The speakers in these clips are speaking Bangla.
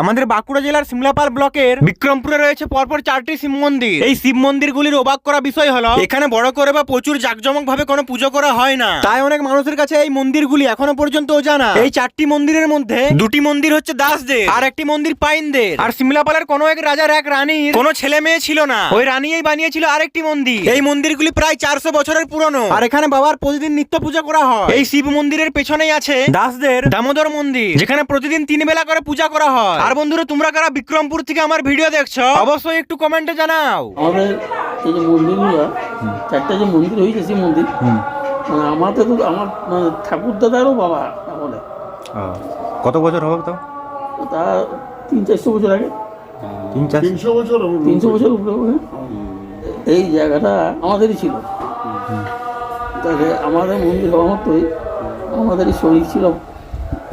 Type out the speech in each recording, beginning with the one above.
আমাদের বাঁকুড়া জেলার সিমলাপাল ব্লকের বিক্রমপুরে রয়েছে পরপর চারটি শিব মন্দির। এই শিব মন্দিরগুলির অবাক করা বিষয় হলো, এখানে বড় করে বা প্রচুর জাকজমক ভাবে কোনো পুজো করা হয় না। তাই অনেক মানুষের কাছে এই মন্দিরগুলি এখনও পর্যন্ত অজানা। এই চারটি মন্দিরের মধ্যে দুটি মন্দির হচ্ছে দাসদের আর একটি মন্দির পাইনদের। আর সিমলাপালের কোনো এক রাজার, এক রানী কোনো ছেলে মেয়ে ছিল না। ওই রানীই বানিয়েছিল আরেকটি মন্দির। এই মন্দিরগুলি প্রায় চারশো বছরের পুরনো। আর এখানে বাবার প্রতিদিন নিত্য পূজা করা হয়। এই শিব মন্দিরের পেছনেই আছে দাসদের দামোদর মন্দির, যেখানে প্রতিদিন তিন বেলা করে পূজা করা হয়। আর বন্ধুরা তোমরা কারা বিক্রমপুর থেকে আমার ভিডিও দেখছ? অবশ্যই একটু কমেন্টে জানাও। আমাদের এই যে মন্দিরগুলো চারটা যে মন্দির হয়েছে সেই মন্দির মানে আমাদের তো আমার মানে ঠাকুর দাদারও বাবা বলে কত বছর হবে তো? তা তিন চারশো বছর আগে। তিন চার তিনশো বছর উপরে এই জায়গাটা আমাদেরই ছিল। তাহলে আমাদের মন্দির হওয়া মতোই আমাদেরই শরীর ছিল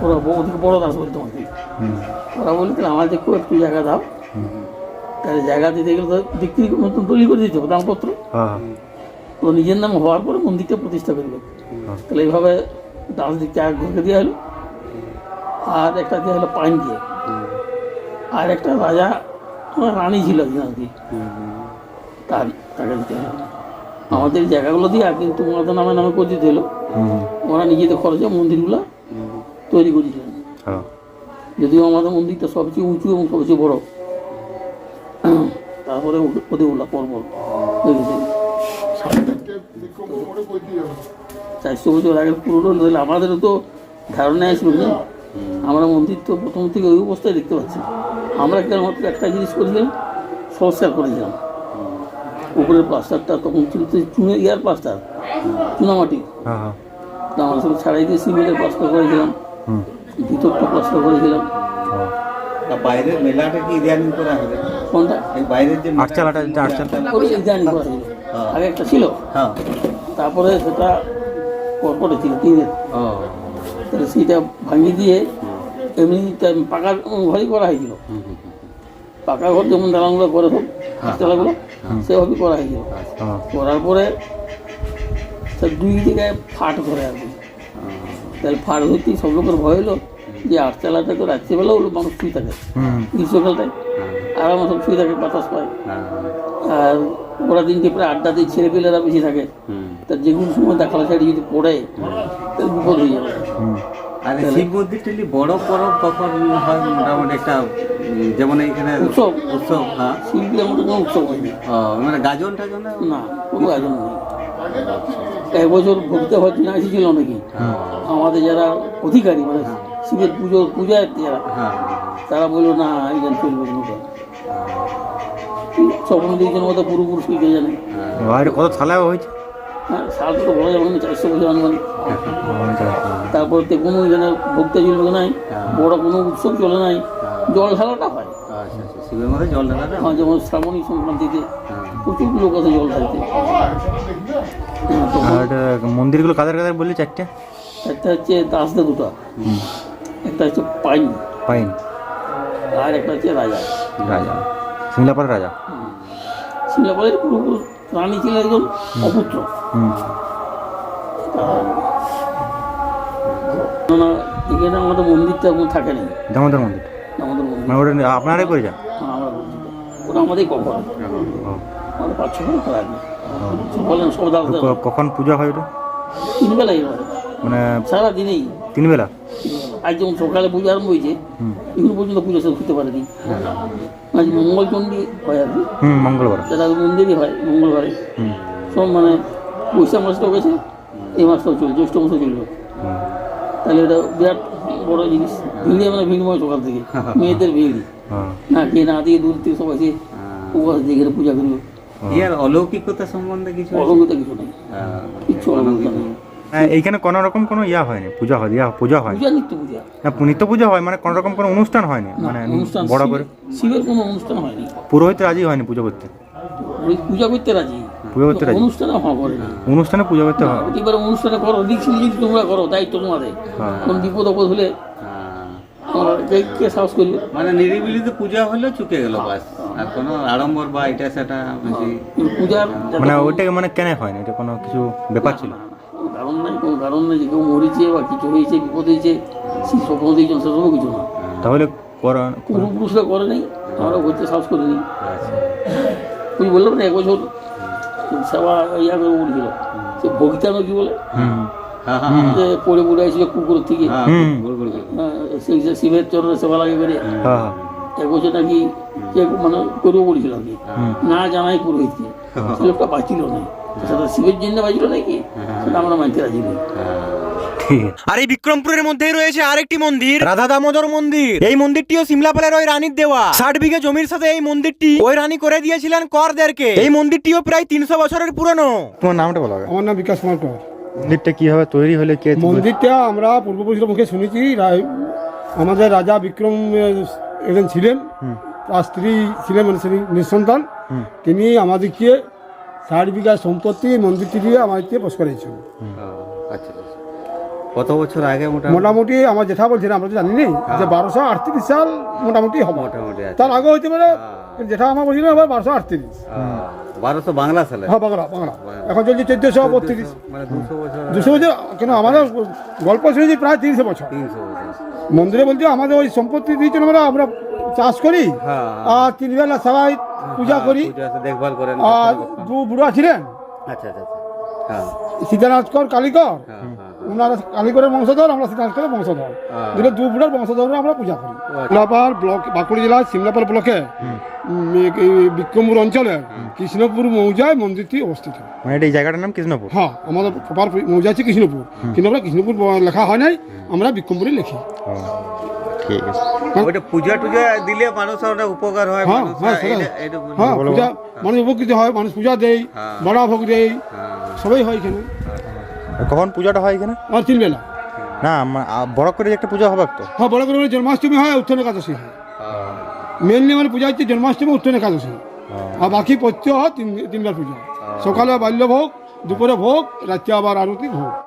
ওরা ওদিকে বড় দাস বলতো আমাকে ওরা বলতেন আমাদের খুব একটু জায়গা দাও। তাহলে জায়গা দিতে গেলে তো বিক্রি নতুন তৈরি করে দিতে হবে দামপত্র। হ্যাঁ। তো নিজের নাম হওয়ার পরে মন্দিরটা প্রতিষ্ঠা করবে তাহলে এইভাবে দাস দিকটা এক ঘরকে দেওয়া হলো। আর একটা দেওয়া হলো পাইন দিয়ে। আর একটা রাজা রানী ছিল আর কি। তার তাকে দিতে হলো। আমাদের জায়গাগুলো দিয়ে কিন্তু ওনাদের নামে নামে করে দিতে হলো। ওরা নিজেদের খরচে মন্দিরগুলো তৈরি করেছিলেন হ্যাঁ। যদিও আমাদের মন্দিরটা সবচেয়ে উঁচু এবং সবচেয়ে বড়। তারপরে ওদের উল্লা পর্বত দেখেছি চারশো বছর আগে পুরোনো নইলে আমাদেরও তো ধারণা আসলো না আমরা মন্দির তো প্রথম থেকে ওই অবস্থায় দেখতে পাচ্ছি। আমরা কেবলমাত্র একটা জিনিস করেছিলাম সংস্কার করেছিলাম। উপরের প্লাস্টারটা তখন ছিল চুনে ইয়ার প্লাস্টার চুনামাটি হ্যাঁ হ্যাঁ। আমরা সব ছাড়াই দিয়ে সিমেন্টের প্লাস্টার করেছিলাম। ভিতরটা প্লাস্টার করেছিলাম। হ্যাঁ। বাইরের মেলাটা কি ইদানিং করা হবে? কোনটা? এই বাইরের যে আটচালাটা যেটা আটচালা ওই করা ছিল আগে একটা ছিল। হ্যাঁ। তারপরে সেটা পরপরে ছিল তাহলে সেইটা ভাঙিয়ে দিয়ে এমনি পাকা ঘরই করা হয়েছিল। পাকা ঘর যেমন দালানগুলো করে সব গাছতলাগুলো সেভাবেই করা হয়েছিল। হ্যাঁ। করার পরে দুই জায়গায় ফাট করে আর কি। তাহলে ফাট হইতেই সব লোকের ভয় হলো যে আটচালাটা তো রাত্রিবেলা ওগুলো মানুষ শুয়ে থাকে। হুম। গ্রীষ্মকালটায়। আর আমার সব শুয়ে থাকে বাতাস পায়। হ্যাঁ। আর ওরা দিনকে প্রায় আড্ডা দিয়ে ছেলেপেলেরা বেশি থাকে। তা যে কোনো সময় দেখালা সাইডে যদি পড়ে তাহলে বিপদ হয়ে যাবে। আর শিব মন্দিরটা কি বড় পরব কখন হয় মোটামুটি একটা যেমন এখানে উৎসব। উৎসব হ্যাঁ। শিল্পী আমাদের কোনো উৎসব হয়নি ও, মানে গাজন টাজন না? কোনো আয়োজন নেই। এক বছর ভক্তি হয়তো না এসেছিল নাকি আমাদের যারা অধিকারী মানে শিবের পুজো পূজায় যারা হ্যাঁ। তারা বলল না এই গান চলবে না ওটা। স্বপ্ন দিয়েছেন মতো পুরোপুরি শিখে জানে কত থালাও হয়েছে? হ্যাঁ সাল তো বলা যাবে না চারশো বছর আনুমানিক। আচ্ছা, তারপর তো কোনো এখানে ভক্তি চলবে নাই বড় কোনো উৎসব চলে নাই জল ঢালাটা হয়। আচ্ছা আচ্ছা শিবের মধ্যে জল হ্যাঁ। যেমন শ্রাবণী সংক্রান্তিতে প্রচুর লোক আছে জল ঢালতে। হ্যাঁ, মন্দিরগুলো কাদের কাদের বললি? চারটে? একটা হচ্ছে দাসদা দুটো। একটা হচ্ছে পাইন। পাইন। আর একটা হচ্ছে রাজা। রাজা। সিমলাপাল রাজা? পুরোপুরি রানী ছিল একজন অপুত্র। এখানে আমাদের মন্দিরটা এখন থাকে না। দামোদর মন্দির? আমাদের মন্দির। মানে আপনারাই করে যান হ্যাঁ, আমরা ওটা আমাদের কখন। আমাদের পাঁচ ছ কখন পূজা হয় ওটা? তিন বেলাই হয়। মানে সারাদিনেই। তিন বেলা আজ যেমন সকালে পুজো আরম্ভ হয়েছে এগুলো পর্যন্ত পুজো শেষ করতে পারেনি। আজ মঙ্গলচণ্ডী হয় আর কি মঙ্গলবার। যেটা মন্দিরই হয় মঙ্গলবারে। সব মানে বৈশাখ মাসটাও গেছে এই মাসটাও চলছে জ্যৈষ্ঠ মাসও চলবে। তাহলে এটা বিরাট বড় জিনিস। ভিড়ে মানে ভিড়ময় সকাল থেকে। মেয়েদের ভিড়। হ্যাঁ। না খেয়ে না দিয়ে দূর থেকে সব আছে উপবাস দিয়ে পূজা করবে। ইয়ার অলৌকিকতা সম্বন্ধে কিছু আছে? কিছু নেই। হ্যাঁ। হ্যাঁ, এইখানে কোনো রকম কোনো ইয়া হয়নি পূজা হয় ইয়া পূজা হয়। পূজা নিত্য পূজা। না নিত্য পূজা হয় মানে কোনো রকম কোনো অনুষ্ঠান হয়নি মানে অনুষ্ঠান বড় করে। শিবের কোনো অনুষ্ঠান হয়নি। পুরোহিত রাজি হয়নি পুজো করতে? পূজা করতে রাজি। পুজো করতে রাজি? অনুষ্ঠানে হওয়া করে না। অনুষ্ঠানে পুজো করতে হয়? এবার অনুষ্ঠানে করো রিক্স যদি তোমরা করো দায়িত্ব তোমাদের। হ্যাঁ। কোন বিপদ আপদ হলে হ্যাঁ। তোমরা কে কে সাহস করবে মানে নিরিবিলিতে পূজা হলে চুকে গেল বাস। আর কোনো আড়ম্বর বা এটা সেটা বেশি কিন্তু পূজার মানে ওইটাকে মানে কেন হয়নি এটা কোনো কিছু ব্যাপার ছিল? না, না, কারণ নাই কোনো কারণ নেই যে কেউ মরেছে বা কিছু হয়েছে বিপদ হয়েছে সেই স্বপ্ন দিয়েছেন সেসবও কিছু না। তাহলে পূর্বপুরুষরা করে। নেই আমরা করতে সাহস করিনি আচ্ছা। ওই বললাম না এক বছর সেবা ইয়া করে বলছিল সে ভগিতানো কি বলে? হ্যাঁ হ্যাঁ পড়ে পড়ে আসছিল কুকুর থেকে। হ্যাঁ গোল। হ্যাঁ, সেই যে শিবের চরণে সেবা লাগে করে। হ্যাঁ এক বছর নাকি কে মানে করব বলেছিল আর কি না জানাই পুরোহিতকে। সে লোকটা বাঁচিল না। সেটা শিবের জন্য বাঁচিল নাকি? সেটা আমরা মানতে রাজি নেই। হ্যাঁ। আর এই বিক্রমপুরের মধ্যেই রয়েছে আরেকটি মন্দির। রাধা দামোদর মন্দির। এই মন্দিরটিও সিমলাপালের ওই রানীর দেওয়া। ষাট বিঘে জমির সাথে এই মন্দিরটি ওই রানী করে দিয়েছিলেন করদেরকে। এই মন্দিরটিও প্রায় তিনশো বছরের পুরনো। তোমার নামটা বলো। আমার নাম বিকাশ কুমার। মন্দিরটা কীভাবে তৈরি হলে কে মন্দিরটা আমরা পূর্বপুরুষের মুখে শুনেছি আমাদের রাজা বিক্রম একজন ছিলেন। তার স্ত্রী ছিলেন মানে নিঃসন্তান। তিনি আমাদেরকে ষাট বিঘা সম্পত্তি মন্দিরটি দিয়ে আমাদেরকে বস করেছেন। আচ্ছা আচ্ছা। কত বছর আগে মোটামুটি? আমার যেটা বলছেন আমরা তো জানি নি যে বারোশো আটত্রিশ সাল মোটামুটি হবে। মোটামুটি তার আগে হইতে পারে যেটা আমার বলছিলেন আবার বারোশো আটত্রিশ। বারোশো বাংলা সালে হ্যাঁ বাংলা বাংলা। এখন চলছে চোদ্দশো বত্রিশ। মানে দুশো বছর কেন আমাদের গল্প শুনেছি প্রায় তিনশো বছর। মন্দিরে বলতে আমাদের ওই সম্পত্তি দিয়েছেন আমরা আমরা চাষ করি। হ্যাঁ। আর তিন বেলা সবাই পূজা করি। দেখভাল করেন। আর দু বুড়া ছিলেন। আচ্ছা আচ্ছা আচ্ছা। হ্যাঁ। সীতানাথকর কালীকর হ্যাঁ হ্যাঁ। ওনারা কালীকরের বংশধর আমরা সীতানাথকরের বংশধর। হ্যাঁ। দুটো দু বুড়ার বংশধর আমরা পূজা করি। ব্লক বাঁকুড়া জেলার সিমলাপাল ব্লকে বিক্রমপুর অঞ্চলে কৃষ্ণপুর মৌজায় মন্দিরটি অবস্থিত। মানে এই জায়গাটার নাম কৃষ্ণপুর? হ্যাঁ আমাদের প্রপার মৌজা আছে কৃষ্ণপুর। কিন্তু আমরা কৃষ্ণপুর লেখা হয় নাই আমরা বিক্রমপুরে লিখি। ঠিক আছে। ওইটা পূজা টুজা দিলে মানুষ অনেক উপকার হয় হ্যাঁ হ্যাঁ? হ্যাঁ পূজা মানুষ উপকৃত হয় মানুষ পূজা দেয় হ্যাঁ। বড়া ভোগ দেয় হ্যাঁ। সবাই হয় এখানে কখন পূজাটা হয় এখানে? আর তিন বেলা না মা- আ, বড় করে একটা পূজা হবে তো? হ্যাঁ বড় করে জন্মাষ্টমী হয় উত্তর একাদশী হয়। মেনলি মানে পূজা হচ্ছে জন্মাষ্টমী উত্তর একাদশী। আর বাকি পত্য হয় তিন তিনবার পূজা। সকালে বাল্য ভোগ দুপুরে ভোগ রাত্রে আবার আরতি ভোগ।